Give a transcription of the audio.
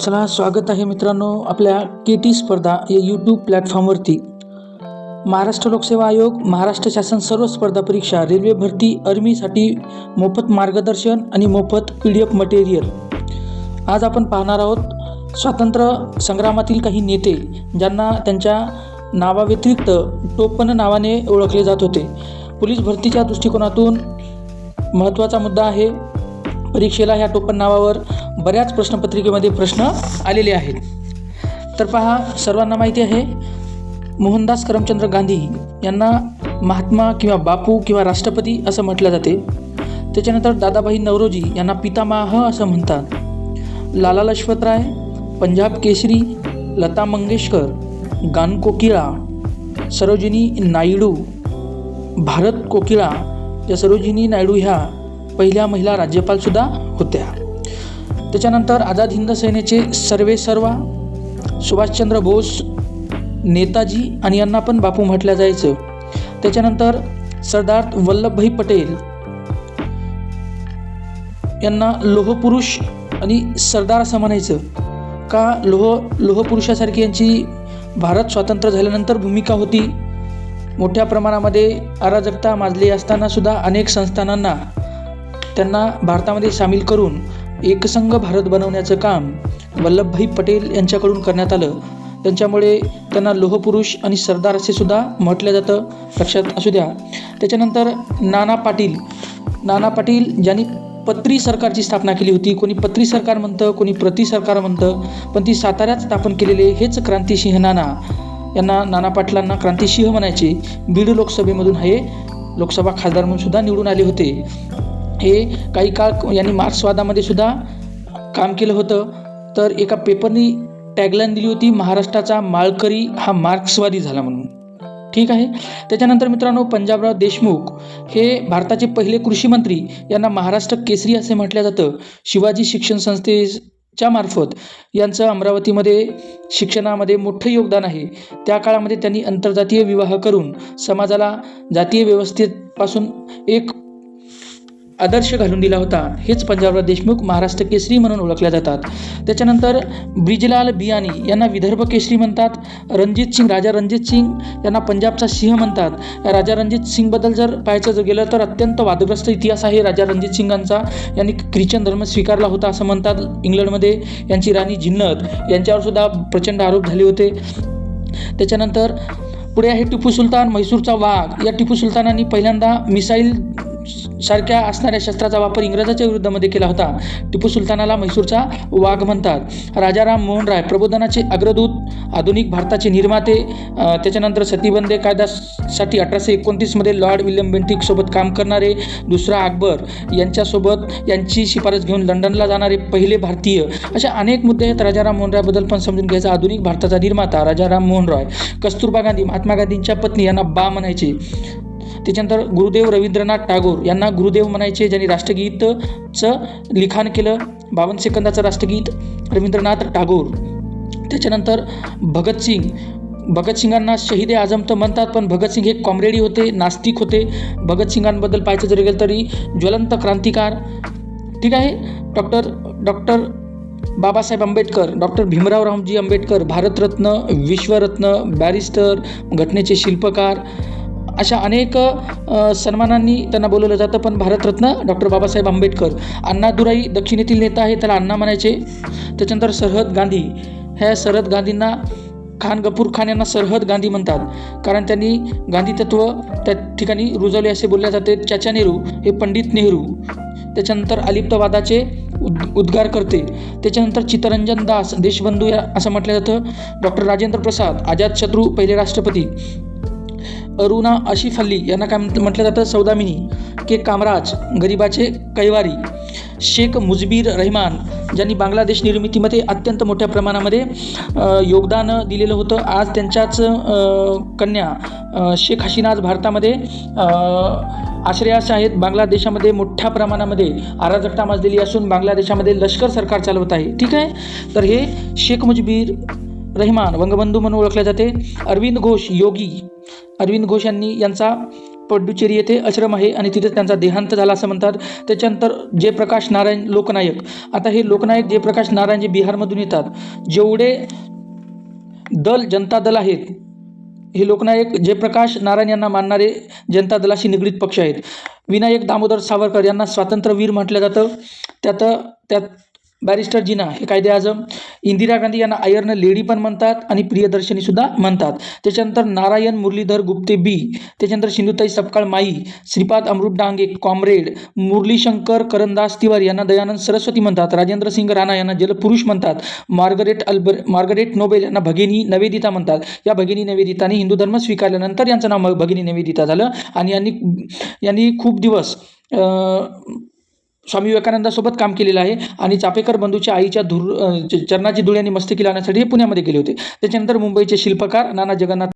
चला स्वागत आहे मित्रांनो आपल्या के टी स्पर्धा या यूट्यूब प्लॅटफॉर्मवरती महाराष्ट्र लोकसेवा आयोग महाराष्ट्र शासन सर्व स्पर्धा परीक्षा रेल्वे भरती आर्मीसाठी मोफत मार्गदर्शन आणि मोफत पी डी एफ मटेरियल आज आपण पाहणार आहोत स्वातंत्र्य संग्रामातील काही नेते ज्यांना त्यांच्या नावाव्यतिरिक्त टोपण नावाने ओळखले जात होते. पोलीस भरतीच्या दृष्टिकोनातून महत्त्वाचा मुद्दा आहे परीक्षेला ह्या टोपण नावावर बऱ्याच प्रश्नपत्रिकेमध्ये प्रश्न आलेले आहेत. तर पहा सर्वांना माहिती आहे मोहनदास करमचंद्र गांधी यांना महात्मा किंवा बापू किंवा राष्ट्रपती असं म्हटलं जाते. त्याच्यानंतर दादाभाई नवरोजी यांना पितामह असं म्हणतात. लाला लजपतराय पंजाब केसरी लता मंगेशकर गान कोकिळा सरोजिनी नायडू भारत कोकिळा या सरोजिनी नायडू ह्या पहिल्या महिला राज्यपालसुद्धा होत्या. त्याच्यानंतर आझाद हिंद सेनेचे सर्वे सर्वा सुभाषचंद्र बोस नेताजी आणि यांना पण बापू म्हटलं जायचं. त्याच्यानंतर सरदार वल्लभभाई पटेल यांना लोहपुरुष आणि सरदार असं म्हणायचं. का लोह लोहपुरुषासारखी यांची भारत स्वातंत्र्य झाल्यानंतर भूमिका होती? मोठ्या प्रमाणामध्ये अराजकता माजली असतानासुद्धा अनेक संस्थानांना त्यांना भारतामध्ये सामील करून एकसंघ भारत बनवण्याचं काम वल्लभभाई पटेल यांच्याकडून करण्यात आलं. त्यांच्यामुळे त्यांना लोहपुरुष आणि सरदार असे सुद्धा म्हटलं जातं. लक्षात असू द्या. त्याच्यानंतर नाना पाटील. नाना पाटील ज्यांनी पत्री सरकारची स्थापना केली होती. कोणी पत्री सरकार म्हणतं कोणी प्रति सरकार म्हणतं पण ती साताऱ्यात स्थापन केलेले हेच क्रांतिसिंह नाना. यांना नाना पाटलांना क्रांतिसिंह म्हणायचे. बीड लोकसभेमधून हे लोकसभा खासदार म्हणून सुद्धा निवडून आले होते. हे काही काळ यांनी मार्क्सवादामध्ये सुद्धा काम केलं होतं. तर एका पेपरनी टॅगलाईन दिली होती महाराष्ट्राचा माळकरी हा मार्क्सवादी झाला म्हणून. ठीक आहे? त्याच्यानंतर मित्रांनो पंजाबराव देशमुख हे भारताचे पहिले कृषी मंत्री यांना महाराष्ट्र केसरी असे म्हटलं जातं. शिवाजी शिक्षण संस्थेच्या मार्फत यांचं अमरावतीमध्ये शिक्षणामध्ये मोठं योगदान आहे. त्या काळामध्ये त्यांनी आंतरजातीय विवाह करून समाजाला जातीय व्यवस्थेपासून एक आदर्श घालून दिला होता. हेच पंजाबराव देशमुख महाराष्ट्र केसरी म्हणून ओळखल्या जातात. त्याच्यानंतर ब्रिजलाल बियानी यांना विदर्भ केसरी म्हणतात. रणजित सिंग राजा रणजित सिंग यांना पंजाबचा सिंह म्हणतात. राजा रणजित सिंगबद्दल जर पाहायचं जर गेलं तर अत्यंत वादग्रस्त इतिहास आहे राजा रणजित सिंगांचा. यांनी ख्रिश्चन धर्म स्वीकारला होता असं म्हणतात. इंग्लंडमध्ये यांची राणी जिन्नत यांच्यावर सुद्धा प्रचंड आरोप झाले होते. त्याच्यानंतर पुढे आहे टिपू सुलतान म्हैसूरचा वाघ. या टिपू सुलतानांनी पहिल्यांदा मिसाईल सारख्या असणाऱ्या शस्त्राचा वापर इंग्रजाच्या विरुद्धमध्ये केला होता. टिपू सुलतानाला म्हैसूरचा वाघ म्हणतात. राजाराम मोहन राय प्रबोधनाचे अग्रदूत आधुनिक भारताचे निर्माते त्याच्यानंतर सतीबंदे कायद्यासाठी अठराशे एकोणतीसमध्ये लॉर्ड विल्यम बेंटिकसोबत काम करणारे दुसरा अकबर यांच्यासोबत यांची शिफारस घेऊन लंडनला जाणारे पहिले भारतीय. अशा अनेक मुद्दे आहेत. राजाराम मोहन रायबद्दल पण समजून घ्यायचा. आधुनिक भारताचा निर्माता राजाराम मोहन रॉय. कस्तुरबा गांधी महात्मा गांधींच्या पत्नी यांना बा म्हणायचे. त्याच्यानंतर गुरुदेव रवींद्रनाथ टागोर यांना गुरुदेव म्हणायचे ज्यांनी राष्ट्रगीतचं लिखाण केलं बावन्न सेकंदाचं राष्ट्रगीत रवींद्रनाथ टागोर. त्याच्यानंतर भगतसिंग भगतसिंगांना शहीद ए तर म्हणतात पण भगतसिंग हे कॉम्रेडी होते नास्तिक होते. भगतसिंगांबद्दल पाहायचं जर गेलं तरी ज्वलंत क्रांतिकार. ठीक आहे? Doctor doctor Babasaheb Ambedkar doctor Bhimrao Ramji Ambedkar Bharat Ratna विश्वरत्न barrister घटनेचे शिल्पकार अशा अनेक सन्मानांनी त्यांना बोलवलं जातं. पण भारतरत्न डॉक्टर बाबासाहेब आंबेडकर अण्णादुराई दक्षिणेतील नेता आहे त्याला अण्णा म्हणायचे. त्याच्यानंतर सरहद गांधी ह्या सरहद गांधींना खान गफूर खान यांना सरहद गांधी म्हणतात. कारण त्यांनी गांधी तत्व त्या ठिकाणी रुजवले असे बोलले जाते. चाचा नेहरू हे पंडित नेहरू. त्याच्यानंतर अलिप्तवादाचे उद उद्गार करते. त्याच्यानंतर चितरंजन दास देशबंधू या असं म्हटलं जातं. डॉक्टर राजेंद्र प्रसाद अजातशत्रू पहिले राष्ट्रपती. अरुणा आशिफ अल्ली यांना काय म्हटलं जातं? सौदामिनी के. कामराज गरिबाचे कैवारी शेख मुजबीर रहमान ज्यांनी बांगलादेश निर्मितीमध्ये अत्यंत मोठ्या प्रमाणामध्ये योगदान दिलेलं होतं. आज त्यांच्याच कन्या शेख हसीना आज भारतामध्ये आश्रयास आहेत. बांगलादेशामध्ये मोठ्या प्रमाणामध्ये अराजकता माजलेली असून बांगलादेशामध्ये लष्कर सरकार चालवत आहे. ठीक आहे? तर हे शेख मुजबीर रहिमान वंगबंधू म्हणून ओळखले जाते अरविंद घोष योगी. अरविंद घोष यांनी यांचा पड्डुचेरी येथे आश्रम आहे आणि तिथे त्यांचा देहांत झाला असं म्हणतात. त्याच्यानंतर जयप्रकाश नारायण लोकनायक. आता हे लोकनायक जयप्रकाश नारायण जे बिहारमधून येतात जेवढे दल जनता दल आहेत हे लोकनायक जयप्रकाश नारायण यांना मानणारे जनता दलाशी निगडीत पक्ष आहेत. विनायक दामोदर सावरकर यांना स्वातंत्र्यवीर म्हटलं जातं. त्यात त्यात बॅरिस्टर जिना हे कायदे आजम इंदिरा गांधी यांना आयर्न लेडी पण म्हणतात आणि प्रियदर्शनी सुद्धा म्हणतात. त्याच्यानंतर नारायण मुरलीधर गुप्ते बी त्याच्यानंतर सिंधुताई सपकाळ माई श्रीपाद अमृत डांगे कॉम्रेड मुरलीशंकर करंदास तिवारी यांना दयानंद सरस्वती म्हणतात. राजेंद्र सिंग राणा यांना जलपुरुष म्हणतात. मार्गरेट अल्बर मार्गरेट नोबेल यांना भगिनी नवेदिता म्हणतात. या भगिनी निवेदिताने हिंदू धर्म स्वीकारल्यानंतर यांचं नाव भगिनी नवेदिता झालं. आणि यांनी यांनी खूप दिवस स्वामी विवेकानंदासोबत काम केलेलं आहे आणि चापेकर बंधूच्या आईच्या धुर चरणाची धूळ यांनी मस्तकी लावण्यासाठी हे पुण्यामध्ये गेले होते. त्याच्यानंतर मुंबईचे शिल्पकार नाना जगन्नाथ